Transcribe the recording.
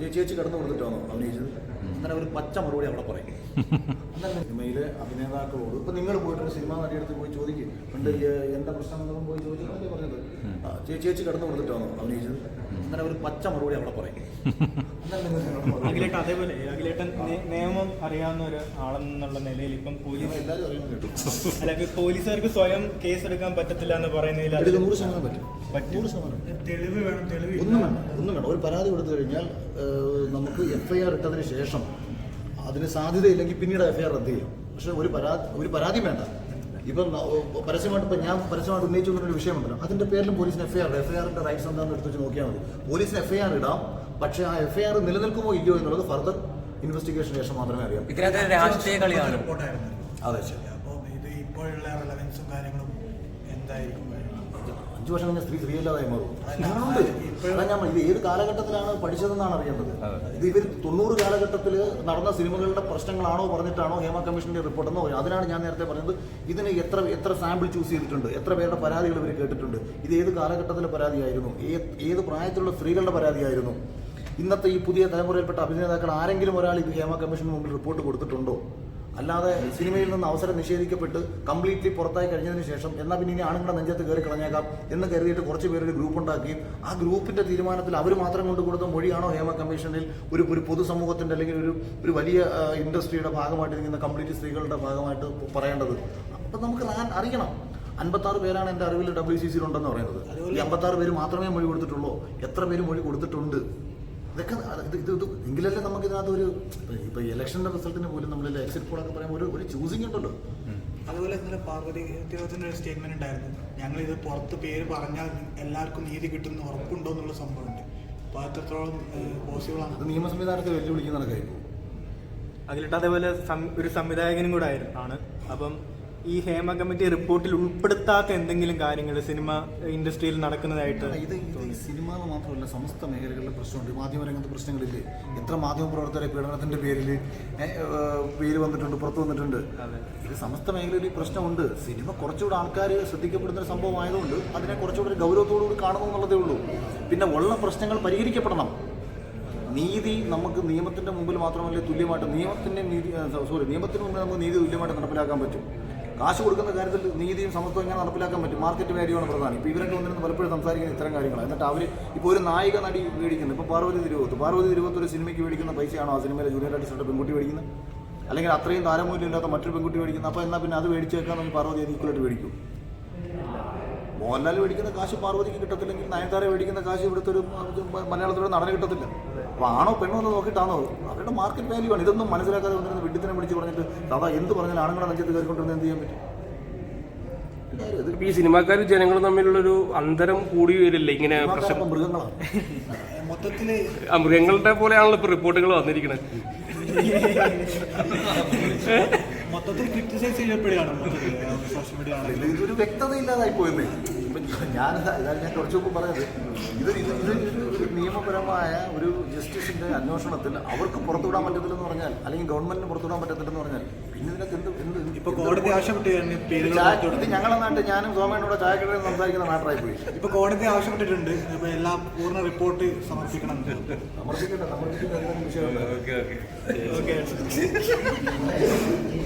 ചേച്ചി ചേച്ചി കടന്നു കൊടുത്തിട്ടാണോ അഭിനയിച്ചത്? അങ്ങനെ ഒരു പച്ച മറുപടി അവിടെ പറയും. സിനിമയിലെ അഭിനേതാക്കളോട് ഇപ്പൊ നിങ്ങൾ പോയിട്ട് ഒരു സിനിമ നടിയെടുത്ത് പോയി ചോദിക്കും. ഈ, പ്രശ്നം എന്നൊക്കെ പോയി ചോദിച്ചാൽ പറഞ്ഞത്. ചേച്ചി ചേച്ചി കിടന്നു കൊടുത്തിട്ടാണോ അഭിനയിച്ചത്? അങ്ങനെ ഒരു പച്ച മറുപടി അവിടെ പറയും. അഖിലേട്ടൻ അതേപോലെ അഖിലേട്ടൻ നിയമം അറിയാവുന്ന ഒരു ആളെന്നുള്ള നിലയിൽ ഇപ്പം പോലീസ് അല്ല പോലീസുകാർക്ക് സ്വയം കേസ് എടുക്കാൻ പറ്റത്തില്ല എന്ന് പറയുന്നതിൽ നൂറ് ശതമാനം പറ്റും. പറ്റും. നൂറ് ശതമാനം. തെളിവ് വേണം തെളിവ് ഒന്നും വേണം ഒന്നും വേണം ഒരു പരാതി കൊടുത്തു കഴിഞ്ഞാൽ നമുക്ക് എഫ്ഐആർ ഐ ആർ ഇട്ടതിന് ശേഷം അതിന് സാധ്യതയില്ലെങ്കിൽ പിന്നീട് എഫ്ഐആർ ഐ ആർ റദ്ദ് ചെയ്യും. പക്ഷെ ഒരു പരാതി ഒരു പരാതി വേണ്ട. ഇപ്പം പരസ്യമായിട്ട് ഇപ്പം ഞാൻ പരസ്യമായിട്ട് ഉന്നയിച്ചു എന്നൊരു വിഷയമുണ്ടല്ലോ. അതിന്റെ പേരിലും പോലീസിന് FIR I R F I ആറിന്റെ റൈറ്റ്സ് എന്താണെന്ന് എടുത്ത് വെച്ച് നോക്കിയാൽ മതി. പോലീസിന് എഫ് ഐ ആർ ഇടാം പക്ഷേ ആ എഫ് ഐ ആർ നിലനിൽക്കുമോ ഇല്ലയോ എന്നുള്ളത് ഫർദർ ഇൻവെസ്റ്റിഗേഷൻ ശേഷം മാത്രമേ അറിയാം. ഇതിനകത്ത് രാഷ്ട്രീയ കളിയാണ്. അതെ ശരി. അപ്പോൾ ഇത് ഇപ്പോഴുള്ള റെലവൻസും കാര്യങ്ങളും എന്തായിരിക്കും? അഞ്ചു വർഷം കഴിഞ്ഞ സ്ത്രീ സ്ത്രീയല്ലാതായി മാറും. ഉണ്ട്. അതാ ഞാൻ ഇത് ഏത് കാലഘട്ടത്തിലാണ് പഠിച്ചതെന്നാണ് അറിയേണ്ടത്. ഇത് ഇവർ തൊണ്ണൂറ് കാലഘട്ടത്തിൽ നടന്ന സിനിമകളുടെ പ്രശ്നങ്ങളാണോ പറഞ്ഞിട്ടാണോ ഹേമ കമ്മീഷന്റെ റിപ്പോർട്ട് എന്ന് പറയുന്നത് അതിനാണ് ഞാൻ നേരത്തെ പറഞ്ഞത്. ഇതിന് എത്ര എത്ര സാമ്പിൾ ചൂസ് ചെയ്തിട്ടുണ്ട്. എത്ര പേരുടെ പരാതികൾ ഇവർ കേട്ടിട്ടുണ്ട്. ഇത് ഏത് കാലഘട്ടത്തിലെ പരാതിയായിരുന്നു? ഏത് ഏത് പ്രായത്തിലുള്ള സ്ത്രീകളുടെ പരാതിയായിരുന്നു? ഇന്നത്തെ ഈ പുതിയ തലമുറയിൽപ്പെട്ട അഭിനേതാക്കൾ ആരെങ്കിലും ഒരാൾ ഇത് ഹേമ കമ്മീഷന് മുമ്പിൽ റിപ്പോർട്ട് കൊടുത്തിട്ടുണ്ടോ? അല്ലാതെ സിനിമയിൽ നിന്ന് അവസരം നിഷേധിക്കപ്പെട്ട് കംപ്ലീറ്റ്ലി പുറത്തായി കഴിഞ്ഞതിന് ശേഷം എന്നാൽ പിന്നെ ഇനി ആണുങ്ങളെ നെഞ്ചത്ത് കയറി കളഞ്ഞേക്കാം എന്ന് കരുതിയിട്ട് കുറച്ച് പേരൊരു ഗ്രൂപ്പ് ഉണ്ടാക്കി. ആ ഗ്രൂപ്പിന്റെ തീരുമാനത്തിൽ അവർ മാത്രം കൊണ്ട് കൊടുത്ത മൊഴിയാണോ ഹേമ കമ്മീഷനിൽ ഒരു ഒരു പൊതുസമൂഹത്തിന്റെ അല്ലെങ്കിൽ ഒരു ഒരു വലിയ ഇൻഡസ്ട്രിയുടെ ഭാഗമായിട്ട് നിൽക്കുന്ന കംപ്ലീറ്റ് സ്ത്രീകളുടെ ഭാഗമായിട്ട് പറയേണ്ടത്? അപ്പം നമുക്ക് അറിയണം. അൻപത്താറ് പേരാണ് എന്റെ അറിവിൽ ഡബ്ല്യു സി സിയിൽ ഉണ്ടെന്ന് പറയുന്നത്. ഈ അമ്പത്താറ് പേര് മാത്രമേ മൊഴി കൊടുത്തിട്ടുള്ളൂ. എത്ര പേര് മൊഴി കൊടുത്തിട്ടുണ്ട്? ഇതൊക്കെ ഇത് ഇത് ഇത് എങ്കിലല്ലേ നമുക്ക് ഇതിനകത്ത് ഒരു ഇപ്പൊ ഇലക്ഷന്റെ റിസൾട്ടിന് പോലും നമ്മൾ എക്സിറ്റ് പോൾ ഒക്കെ പറയുമ്പോൾ ഒരു ഒരു ചൂസിങ് ഉണ്ടല്ലോ. അതുപോലെ ഇന്നലെ പാർവതി തിരുവനന്തപുരത്തിന്റെ ഒരു സ്റ്റേറ്റ്മെന്റ് ഉണ്ടായിരുന്നു. ഞങ്ങൾ ഇത് പുറത്ത് പേര് പറഞ്ഞാൽ എല്ലാവർക്കും നീതി കിട്ടുന്ന ഉറപ്പുണ്ടോ എന്നുള്ള സംഭവമുണ്ട്. അപ്പോൾ അത്രത്തോളം പോസിബിൾ ആണ് അത് നിയമ സംവിധാനത്തെ വെല്ലുവിളിക്കുന്ന കാര്യം അതിലിട്ട് അതേപോലെ ഒരു സംവിധായകനും കൂടെ ആയിരുന്നു. ആണ്. അപ്പം ഈ ഹേമ കമ്മിറ്റി റിപ്പോർട്ടിൽ ഉൾപ്പെടുത്താത്ത എന്തെങ്കിലും കാര്യങ്ങൾ സിനിമ ഇൻഡസ്ട്രിയിൽ നടക്കുന്നതായിട്ട് ഇത് ഇത് ഈ സിനിമ മാത്രമല്ല സമസ്ത മേഖലകളിലെ പ്രശ്നമുണ്ട്. മാധ്യമരംഗത്ത് പ്രശ്നങ്ങളില്ലേ? എത്ര മാധ്യമ പ്രവർത്തകരെ പീഡനത്തിന്റെ പേരിൽ പേര് വന്നിട്ടുണ്ട് പുറത്തു വന്നിട്ടുണ്ട്? ഇത് സമസ്ത മേഖലയിൽ ഈ പ്രശ്നമുണ്ട്. സിനിമ കുറച്ചുകൂടെ ആൾക്കാർ ശ്രദ്ധിക്കപ്പെടുന്ന ഒരു സംഭവമായതുകൊണ്ട് അതിനെ കുറച്ചുകൂടെ ഗൗരവത്തോടു കൂടി കാണുന്നു എന്നുള്ളതേ ഉള്ളൂ. പിന്നെ ഉള്ള പ്രശ്നങ്ങൾ പരിഹരിക്കപ്പെടണം. നീതി നമുക്ക് നിയമത്തിന്റെ മുമ്പിൽ മാത്രമല്ല തുല്യമായിട്ട് നിയമത്തിന്റെ നീതി സോറി നിയമത്തിന് മുമ്പിൽ നമുക്ക് നീതി തുല്യമായിട്ട് നടപ്പിലാക്കാൻ പറ്റും. കാശ് കൊടുക്കുന്ന കാര്യത്തിൽ നീതിയും സമത്വം എങ്ങനെ നടപ്പിലാക്കാൻ പറ്റും? മാർക്കറ്റ് വാല്യൂയാണ് പ്രധാനം. ഇപ്പോൾ ഇവരൊക്കെ വന്നിരുന്ന് പലപ്പോഴും സംസാരിക്കുന്ന ഇത്തരം കാര്യങ്ങൾ എന്നിട്ട് അവർ ഇപ്പോൾ ഒരു നായിക നടി മേടിക്കുന്നു. ഇപ്പോൾ പാർവതി തിരുവത്ത്. പാർവതി തിരുവത്ത് ഒരു സിനിമയ്ക്ക് മേടിക്കുന്ന പൈസയാണോ ആ സിനിമയിലെ ജൂനിയർ ആർട്ടിസ്റ്റുടെ പെൺകുട്ടി മേടിക്കുന്നത്? അല്ലെങ്കിൽ അത്രയും താരമൂല്യമില്ലാത്ത മറ്റൊരു പെൺകുട്ടി മേടിക്കുന്നത്? അപ്പോൾ എന്നാൽ പിന്നെ അത് മേടിച്ചേക്കാൻ നമുക്ക് പാർവതി ഈക്വലായിട്ട് മേടിക്കും? മോഹൻലാൽ മേടിക്കുന്ന കാശ് പാർവതിക്ക് കിട്ടത്തില്ലെങ്കിൽ നയൻതാര മേടിക്കുന്ന കാശ് ഇവിടുത്തെ ഒരു മലയാളത്തിലൂടെ നടന് കിട്ടത്തില്ല. അപ്പൊ ആണോ പെണ്ണോ എന്ന് നോക്കിയിട്ടാണോ? അവരുടെ മാർക്കറ്റ് വാല്യൂ ആണ്. ഇതൊന്നും മനസ്സിലാക്കാതെ വന്നിരുന്ന വിഡിത്തിനെ വിളിച്ച് പറഞ്ഞിട്ട് സാധാ എന്ത് പറഞ്ഞാൽ ആണുങ്ങളെ നെഞ്ചത്ത് കയറിക്കൊണ്ടിരുന്ന എന്ത് ചെയ്യാൻ പറ്റും? ഈ സിനിമാക്കാരും ജനങ്ങളും തമ്മിലുള്ളൊരു അന്തരം കൂടി വരില്ലേ? ഇങ്ങനെ പ്രശ്നം മൃഗങ്ങളാണ്. മൃഗങ്ങളുടെ പോലെയാണല്ലോ ഇപ്പൊ റിപ്പോർട്ടുകൾ വന്നിരിക്കുന്നത് മൊത്തത്തിൽ ക്രിറ്റിസൈസ് ചെയ്യപ്പെടുകയാണ് സോഷ്യൽ മീഡിയ ആണെങ്കിൽ ഇതൊരു വ്യക്തത ഇല്ലാതായി പോയെന്നേ. ഞാൻ ഞാൻ കുറച്ച് മുമ്പ് പറഞ്ഞത് ഇത് ഇത് ഇത് ഒരു ഒരു നിയമപരമായ ഒരു ജസ്റ്റിസിന്റെ അന്വേഷണത്തിൽ അവർക്ക് പുറത്തുവിടാൻ പറ്റത്തില്ലെന്ന് പറഞ്ഞാൽ അല്ലെങ്കിൽ ഗവൺമെന്റിന് പുറത്തുവിടാൻ പറ്റത്തില്ലെന്ന് പറഞ്ഞാൽ പിന്നെ ഇതിനകത്ത് എന്ത് എന്ത് ഇപ്പൊ കോടതി ആവശ്യപ്പെട്ട്. ഞങ്ങളെ നാട്ടിൽ ഞാനും സോമേനോട് ചായക്കടയിൽ സംസാരിക്കുന്ന മാറ്ററായി പോയി ഇപ്പൊ കോടതി ആവശ്യപ്പെട്ടിട്ടുണ്ട്. ഇപ്പൊ എല്ലാ പൂർണ റിപ്പോർട്ട് സമർപ്പിക്കണം. സമർപ്പിക്കട്ടെ സമർപ്പിക്കുന്ന വിഷയമുണ്ട്. Okay okay. ഓക്കെ.